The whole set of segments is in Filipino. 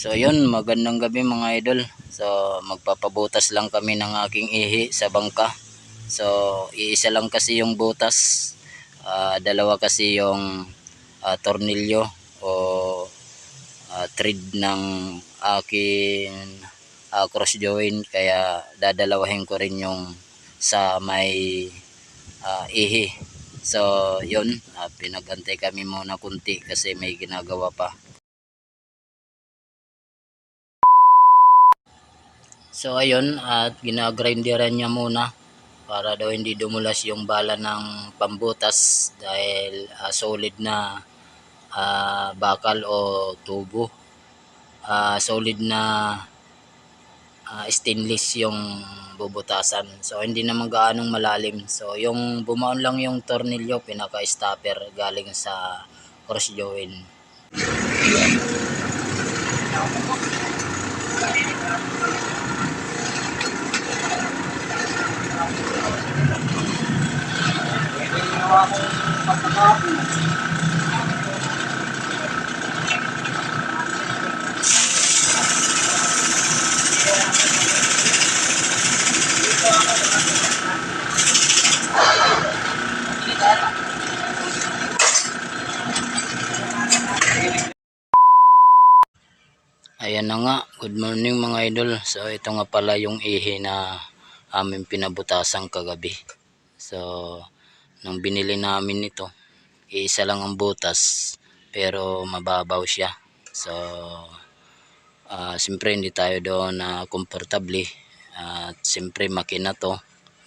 So yun, magandang gabi mga idol. So magpapabutas lang kami ng aking ihi sa bangka. So iisa lang kasi yung butas. Ah, dalawa kasi yung ah, tornilyo o ah, thread ng aking ah, cross joint kaya dadalawahin ko rin yung sa may ah, ihi. So yun, ah, pinagantay kami muna kunti kasi may ginagawa pa. So ayun, at ginagrinderan niya muna para daw hindi dumulas yung bala ng pambutas dahil ah, solid na ah, bakal o tubo. Ah, solid na ah, stainless yung bubutasan. So hindi naman gaanong malalim. So yung bumaon lang yung tornilyo, pinaka-stopper galing sa cross joint. Ayan na nga, good morning mga idol. So ito nga pala yung ihi na aming pinabutasan kagabi. So nung binili namin ito, iisa lang ang butas pero mababaw siya. So ah siyempre hindi tayo doon na komportable. At siyempre makina to,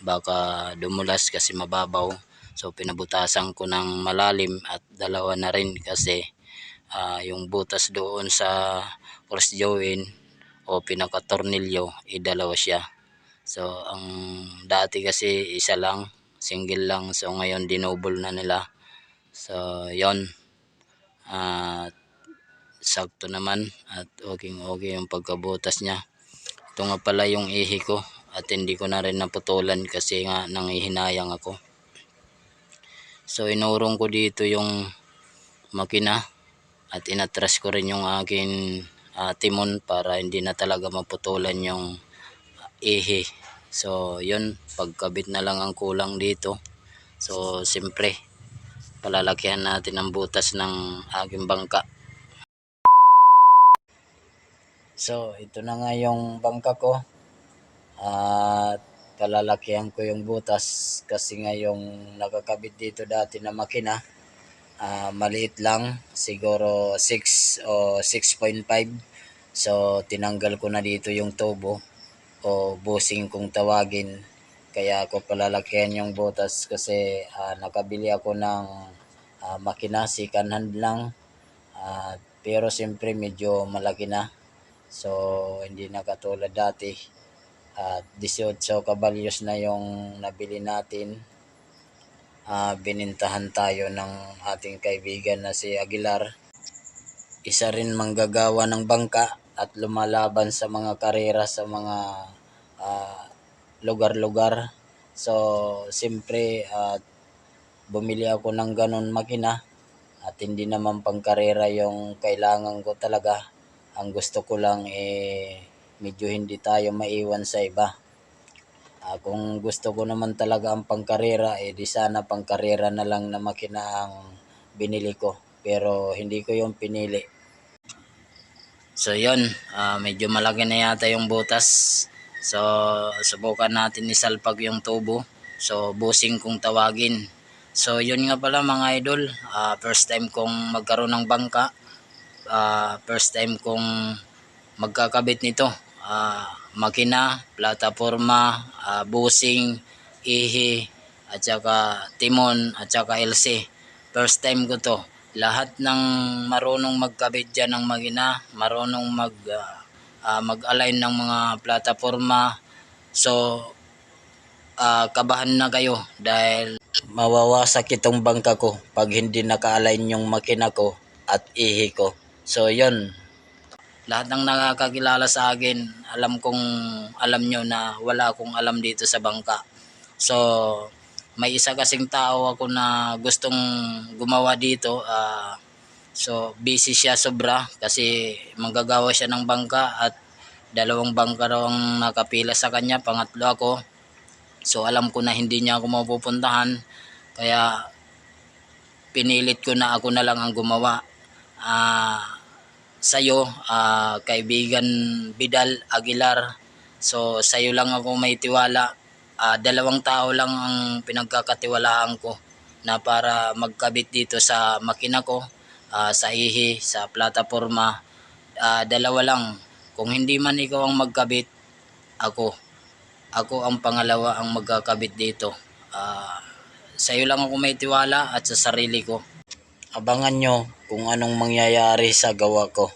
baka dumulas kasi mababaw. So pinabutasan ko ng malalim at dalawa na rin kasi ah, yung butas doon sa cross joint o pinaka-tornilyo, eh dalawa siya. So, ang dati kasi isa lang, single lang. So, ngayon dinoble na nila. So, yon At sakto naman at okay okay yung pagkabutas niya. Ito nga pala yung ihi ko at hindi ko na rin naputulan kasi nga nangihinayang ako. So, inurong ko dito yung makina at inatras ko rin yung aking ah, timon para hindi na talaga maputulan yung ah, ihi. So, yun, pagkabit na lang ang kulang dito. So, siyempre, palalakihan natin ang butas ng aking bangka. So, ito na nga yung bangka ko. At palalakihan ko yung butas kasi nga yung nakakabit dito dati na makina ah, maliit lang siguro 6 o 6.5 so tinanggal ko na dito yung tubo o busing kung tawagin. Kaya ako palalakihan yung butas kasi ah, nakabili ako ng ah, makina second hand lang. Ah, pero siyempre medyo malaki na. So hindi na katulad dati. At 18 kabalyos na yung nabili natin ah, binintahan tayo ng ating kaibigan na si Aguilar. Isa rin manggagawa ng bangka at lumalaban sa mga karera sa mga ah, lugar-lugar. So, siyempre, at bumili ako ng ganon makina at hindi naman pang karera yung kailangan ko talaga. Ang gusto ko lang eh medyo hindi tayo maiwan sa iba. Ah, kung gusto ko naman talaga ang pangkarera, eh di sana pangkarera na lang na makina ang binili ko. Pero hindi ko yung pinili. So yun, ah, medyo malaki na yata yung butas. So subukan natin isalpag yung tubo. So busing kung tawagin. So yun nga pala mga idol, ah, first time kong magkaroon ng bangka. Ah, first time kong magkakabit nito. Ah, makina, plataforma, ah, busing, ihi, at saka timon, at saka LC. First time ko to. Lahat ng marunong magkabit dyan ng makina, marunong mag, ah, ah, mag-align ng mga plataforma. So, ah, kabahan na kayo dahil mawawasak itong bangka ko pag hindi naka-align yung makina ko at ihi ko. So, yon lahat ng nakakakilala sa akin, alam kong alam nyo na wala akong alam dito sa bangka. So, may isa kasing tao ako na gustong gumawa dito. ah So busy siya sobra kasi manggagawa siya ng bangka at dalawang bangka raw ang nakapila sa kanya, pangatlo ako. So alam ko na hindi niya ako mapupuntahan kaya pinilit ko na ako na lang ang gumawa. Ah sa'yo, ah, kaibigan Bidal Aguilar. So sa'yo lang ako may tiwala. Ah, dalawang tao lang ang pinagkakatiwalaan ko na para magkabit dito sa makina ko, ah, sa ihi, sa plataforma. Ah, dalawa lang. Kung hindi man ikaw ang magkabit, ako. Ako ang pangalawa ang magkakabit dito. Ah, sa iyo lang ako may tiwala at sa sarili ko. Abangan nyo kung anong mangyayari sa gawa ko.